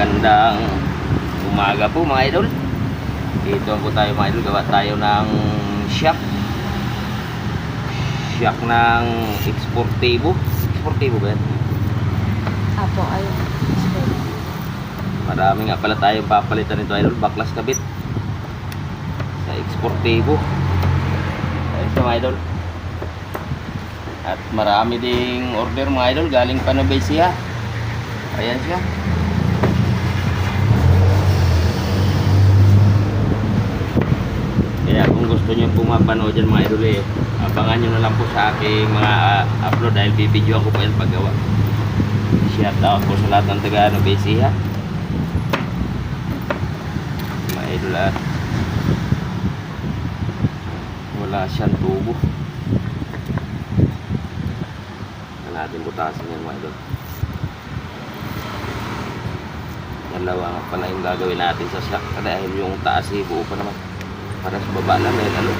Magandang umaga po mga idol. Dito po tayo mga idol. Gawa tayo ng shock. Shock ng Exportivo. Exportivo ba yan? Apo, ayun. Marami nga pala tayong papalitan nito idol. Baklas kabit. Sa Exportivo. Ayun sa mga idol. At marami ding order mga idol. Galing pa siya. Ayan siya. Gusto niyo pumapanood dyan mga idol eh, abangan nyo na lang po sa aking mga ah, upload dahil bibidyo ako po yan paggawa. Shout out po sa lahat ng taga Nubesia. Mga idol at wala siyang tubo. Na natin butasin yan mga idol. Dalawa nga pala yung gagawin natin sa shock dahil yung taas eh, buo pa naman. Para sa baba lang dahil ano.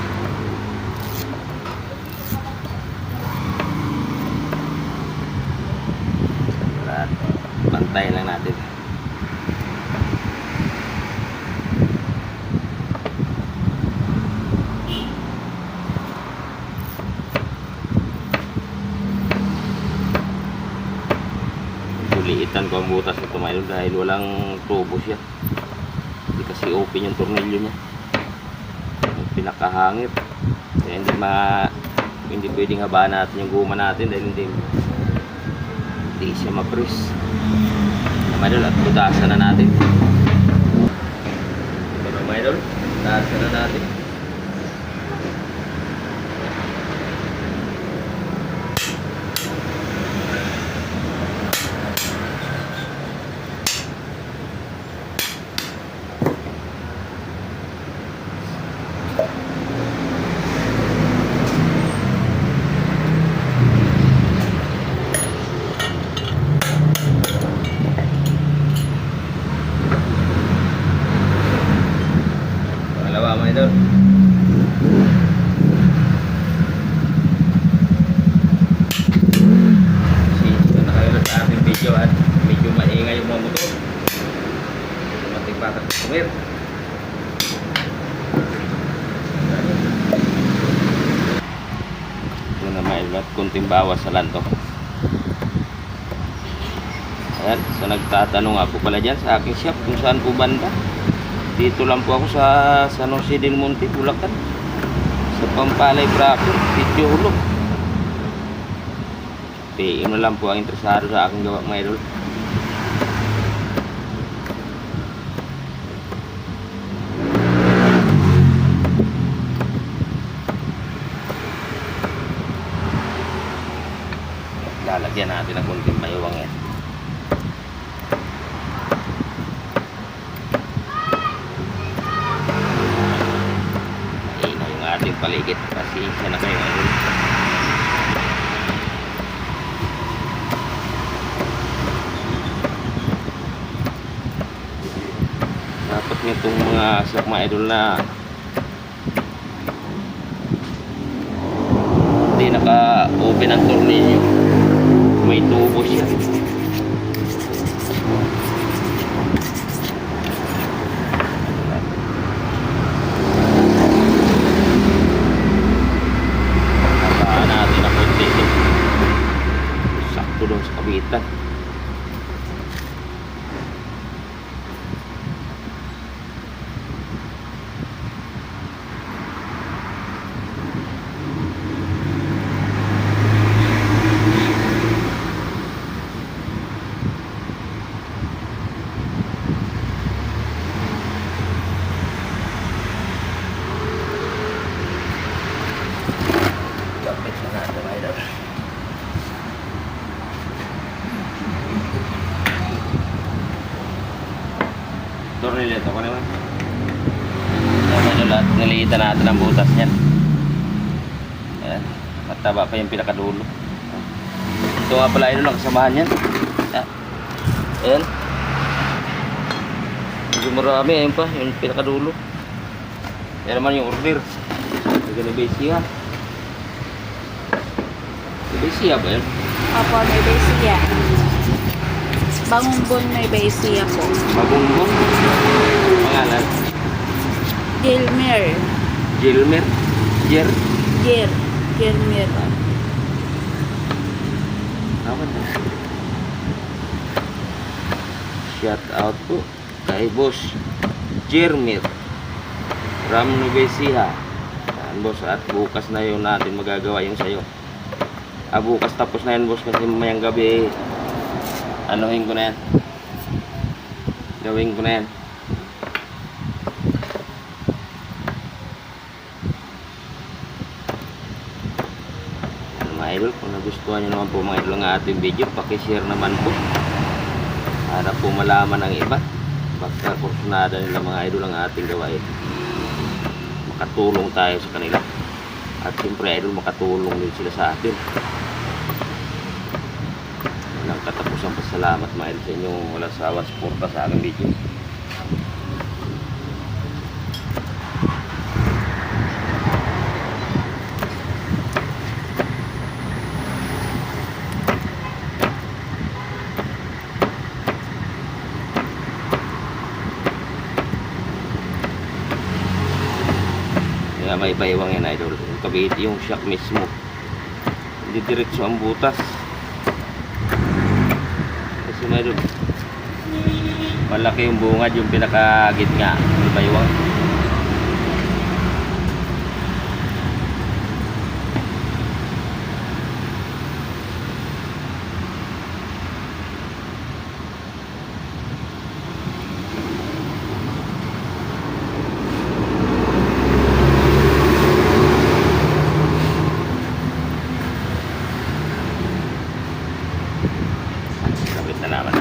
At bantay lang natin. Suliitan ko ang butas nito Milo dahil walang tubo siya. Hindi kasi open yung tornilyo niya. Pinakahangip. Kaya hindi ma hindi pwedeng habaan natin yung guma natin dahil hindi hindi siya ma-press. Idol at butasan na natin. Ito na mga idol. Butasan na natin. Pangalawa mga idol. Sino na kayo sa ating video at medyo maingay yung mga motor. Matik pa ka customer. Ito na mga idol at kunting bawas sa lanto. Ayan, sa nagtatanong ako pala dyan sa aking shop kung saan po banda. Dito lang po ako sa San Jose del Monte, Bulacan. Sa Pampalay Braco, Sitio Hulog. PM na lang po ang interesado sa aking gawa mga idol. Natin ng kunting mayawang yan. Ingay yung ating paligid. Pasensya na kayo ngayon. Dapat nitong mga sak mga idol na hindi naka-open ang tornilyo. May tubo siya. Habaan natin ang konti ito. Sakto doon sa kabitan. Kapit na natin mga idol. Ko naman. Yan mga idol at niliitan natin ang butas niyan. Ayan. Mataba pa yung pinakadulo. Ito nga pala idol ang kasamahan niyan. Ayan. Medyo marami. Ayan pa yung pinakadulo. Yan naman yung order. Sige na basic ha. Basic ba yan? Opo, may basic. Bangungbon may Baisia po. Magungbong. Gilmer. Gilmer. Jer. Gir. Gilmer. Tama na. Shout out po kay Boss Jermir from Nubesia. Yan, boss. At bukas na yun natin magagawa yung sayo. Ah, bukas tapos na yan, boss. Kasi mamayang gabi, anuhin ko na yan. Gawin ko na yan. Ano, mga idol, kung nagustuhan nyo naman po mga idol ang ating video, pakishare naman po. Para po malaman ng iba. Basta kursunada nila mga idol ang ating gawain. Makatulong tayo sa kanila. At siyempre idol, makatulong din sila sa atin. Walang katapusang pasalamat mga idol sa inyong wala sawa suporta sa aking video. Kaya may baywang yan idol. Yung kabit yung shock mismo. Hindi diretso ang butas. Kasi may. Malaki yung bungad yung pinakagitna. May baywang. Naman.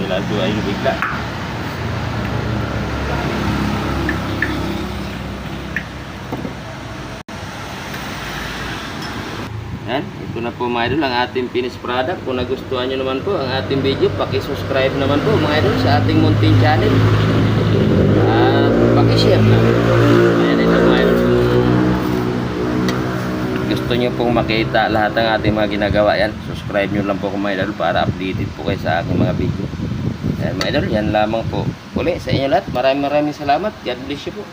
Kailangan ito ay bigla. Yan, ito na po mga idol ang ating finished product. Kung nagustuhan nyo naman po ang ating video, paki-subscribe naman po mga idol sa ating Muntin channel. At paki-share na. Ayan ito mga. Gusto nyo pong makita lahat ng ating mga ginagawa yan, subscribe nyo lang po kung mga idol para updated po kayo sa aking mga video. Ayan mga idol, yan lamang po. Uli sa inyo lahat, maraming maraming salamat. God bless you po.